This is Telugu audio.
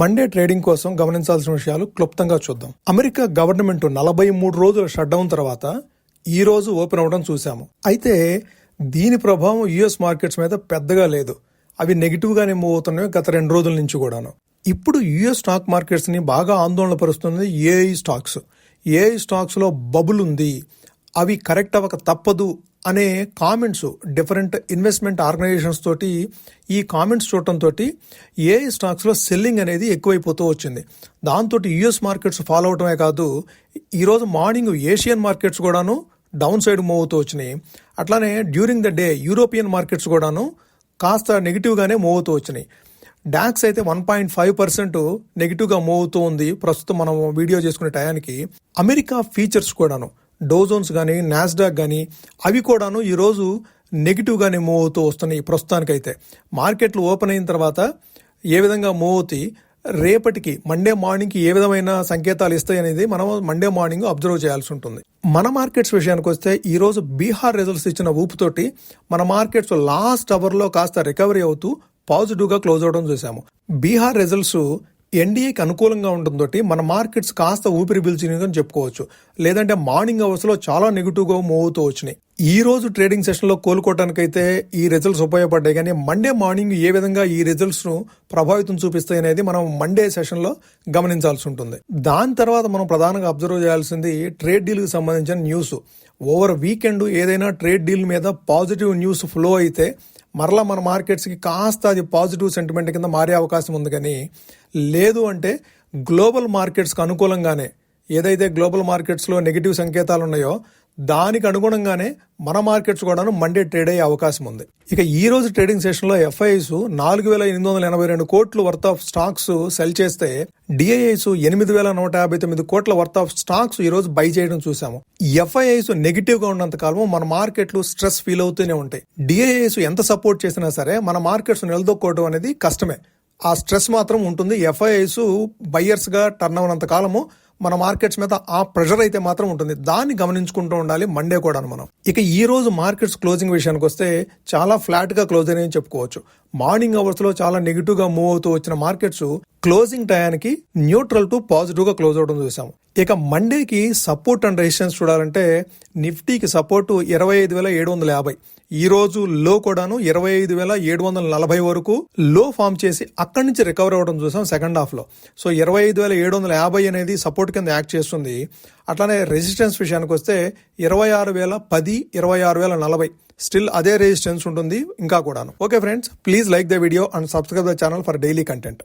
మండే ట్రేడింగ్ కోసం గమనించాల్సిన విషయాలు క్లుప్తంగా చూద్దాం. అమెరికా గవర్నమెంట్ నలభై మూడు రోజుల షట్డౌన్ తర్వాత ఈ రోజు ఓపెన్ అవ్వడం చూశాము. అయితే దీని ప్రభావం యుఎస్ మార్కెట్స్ మీద పెద్దగా లేదు. అవి నెగిటివ్ గానే మూవ్ అవుతున్నాయి గత రెండు రోజుల నుంచి కూడాను. ఇప్పుడు యుఎస్ స్టాక్ మార్కెట్స్ని బాగా ఆందోళన పరుస్తుంది ఏఐ స్టాక్స్ ఏఐ స్టాక్స్లో బబుల్ ఉంది. అవి కరెక్ట్ అవ్వక తప్పదు అనే కామెంట్స్ డిఫరెంట్ ఇన్వెస్ట్మెంట్ ఆర్గనైజేషన్స్ తోటి ఈ కామెంట్స్ చూడటంతో ఏ స్టాక్స్లో సెల్లింగ్ అనేది ఎక్కువైపోతూ వచ్చింది. దాంతో యుఎస్ మార్కెట్స్ ఫాలో అవటమే కాదు ఈరోజు మార్నింగ్ ఏషియన్ మార్కెట్స్ కూడాను డౌన్ సైడ్ మూవ్ అవుతూ వచ్చినాయి. అట్లానే during the day European markets కూడాను కాస్త నెగిటివ్గానే మూవ్ అవుతూ వచ్చినాయి. డాక్స్ అయితే వన్ పాయింట్ ఫైవ్ పర్సెంట్ నెగిటివ్గా మూవ్ అవుతూ ఉంది. ప్రస్తుతం మనం వీడియో చేసుకునే టయానికి. అమెరికా ఫీచర్స్ కూడాను డోజోన్స్ కానీ నాస్డాక్ కానీ అవి కూడాను ఈరోజు నెగిటివ్గానే మూవ్ అవుతూ వస్తున్నాయి ప్రస్తుతానికైతే. మార్కెట్లు ఓపెన్ అయిన తర్వాత ఏ విధంగా మూవ్ అవుతాయి రేపటికి మండే మార్నింగ్కి ఏ విధమైన సంకేతాలు ఇస్తాయి అనేది మనం మండే మార్నింగ్ అబ్జర్వ్ చేయాల్సి ఉంటుంది. మన మార్కెట్స్ విషయానికి వస్తే ఈరోజు బీహార్ రిజల్ట్స్ ఇచ్చిన ఊపుతోటి మన మార్కెట్స్ లాస్ట్ అవర్లో కాస్త రికవరీ అవుతూ పాజిటివ్గా క్లోజ్ అవడం చూసాము. బీహార్ రిజల్ట్స్ ఎన్డీఏకి అనుకూలంగా ఉండడంతో మన మార్కెట్స్ కాస్త ఊపిరి పీల్చినవి చెప్పుకోవచ్చు. లేదంటే మార్నింగ్ అవర్స్లో చాలా నెగిటివ్గా మూవ్ అవుతూ వచ్చినాయి. ఈ రోజు ట్రేడింగ్ సెషన్లో కోలుకోవడానికైతే ఈ రిజల్ట్స్ ఉపయోగపడ్డాయి. కానీ మండే మార్నింగ్ ఏ విధంగా ఈ రిజల్ట్స్ను ప్రభావితం చూపిస్తాయి అనేది మనం మండే సెషన్లో గమనించాల్సి ఉంటుంది. దాని తర్వాత మనం ప్రధానంగా అబ్జర్వ్ చేయాల్సింది ట్రేడ్ డీల్కి సంబంధించిన న్యూస్ ఓవర్ వీకెండ్ ఏదైనా ట్రేడ్ డీల్ మీద పాజిటివ్ న్యూస్ ఫ్లో అయితే మరలా మన మార్కెట్స్కి కాస్త అది పాజిటివ్ సెంటిమెంట్ కింద మారే అవకాశం ఉంది. కానీ లేదు అంటే గ్లోబల్ మార్కెట్స్కి అనుకూలంగానే ఏదైతే గ్లోబల్ మార్కెట్స్లో నెగిటివ్ సంకేతాలు ఉన్నాయో దానికి అనుగుణంగానే మన మార్కెట్స్ కూడాను మండే ట్రేడ్ అయ్యే అవకాశం ఉంది. ఇక ఈ రోజు ట్రేడింగ్ సెషన్లో ఎఫ్ఐఎస్ నాలుగు వేల ఎనిమిది వందల ఎనభై రెండు కోట్లు వర్త్ ఆఫ్ స్టాక్స్ సెల్ చేస్తే డిఐఐస్ ఎనిమిది వేల నూట యాభై తొమ్మిది కోట్ల వర్త్ ఆఫ్ స్టాక్స్ ఈ రోజు బై చేయడం చూసాము ఎఫ్ఐఐస్ నెగిటివ్గా ఉన్నంత కాలం మన మార్కెట్లు స్ట్రెస్ ఫీల్ అవుతూనే ఉంటాయి. డిఐఐస్ ఎంత సపోర్ట్ చేసినా సరే మన మార్కెట్స్ నిలదొక్కోవడం అనేది కష్టమే. ఆ స్ట్రెస్ మాత్రం ఉంటుంది. ఎఫ్ఐఐస్ బయ్యర్స్గా టర్న్ అవనంత కాలము మన మార్కెట్స్ మీద ఆ ప్రెషర్ అయితే మాత్రం ఉంటుంది. దాన్ని గమనించుకుంటూ ఉండాలి మండే కూడా మనం. ఇక ఈ రోజు మార్కెట్స్ క్లోజింగ్ విషయానికి వస్తే చాలా ఫ్లాట్గా క్లోజ్ అని చెప్పుకోవచ్చు. మార్నింగ్ అవర్స్లో చాలా నెగిటివ్గా మూవ్ అవుతూ వచ్చిన మార్కెట్స్ క్లోజింగ్ టయానికి న్యూట్రల్ టు పాజిటివ్గా క్లోజ్ అవడం చూసాము. ఇక మండేకి సపోర్ట్ అండ్ రెసిస్టెన్స్ చూడాలంటే నిఫ్టీకి సపోర్ట్ ఇరవై ఐదు వేల ఏడు వందల యాభై. ఈ రోజు లో కూడాను ఇరవై ఐదు వేల ఏడు వందల నలభై వరకు లో ఫామ్ చేసి అక్కడి నుంచి రికవర్ అవ్వడం చూసాం సెకండ్ హాఫ్లో. సో ఇరవై ఐదు వేల ఏడు వందల యాభై అనేది సపోర్ట్ కింద యాక్ట్ చేస్తుంది. అట్లానే రెసిస్టెన్స్ విషయానికి వస్తే ఇరవై ఆరు వేల పది ఇరవై ఆరు వేల నలభై. స్టిల్ అదే రెసిస్టెన్స్ ఉంటుంది ఇంకా కూడాను. Okay friends please like the video and subscribe the channel for daily content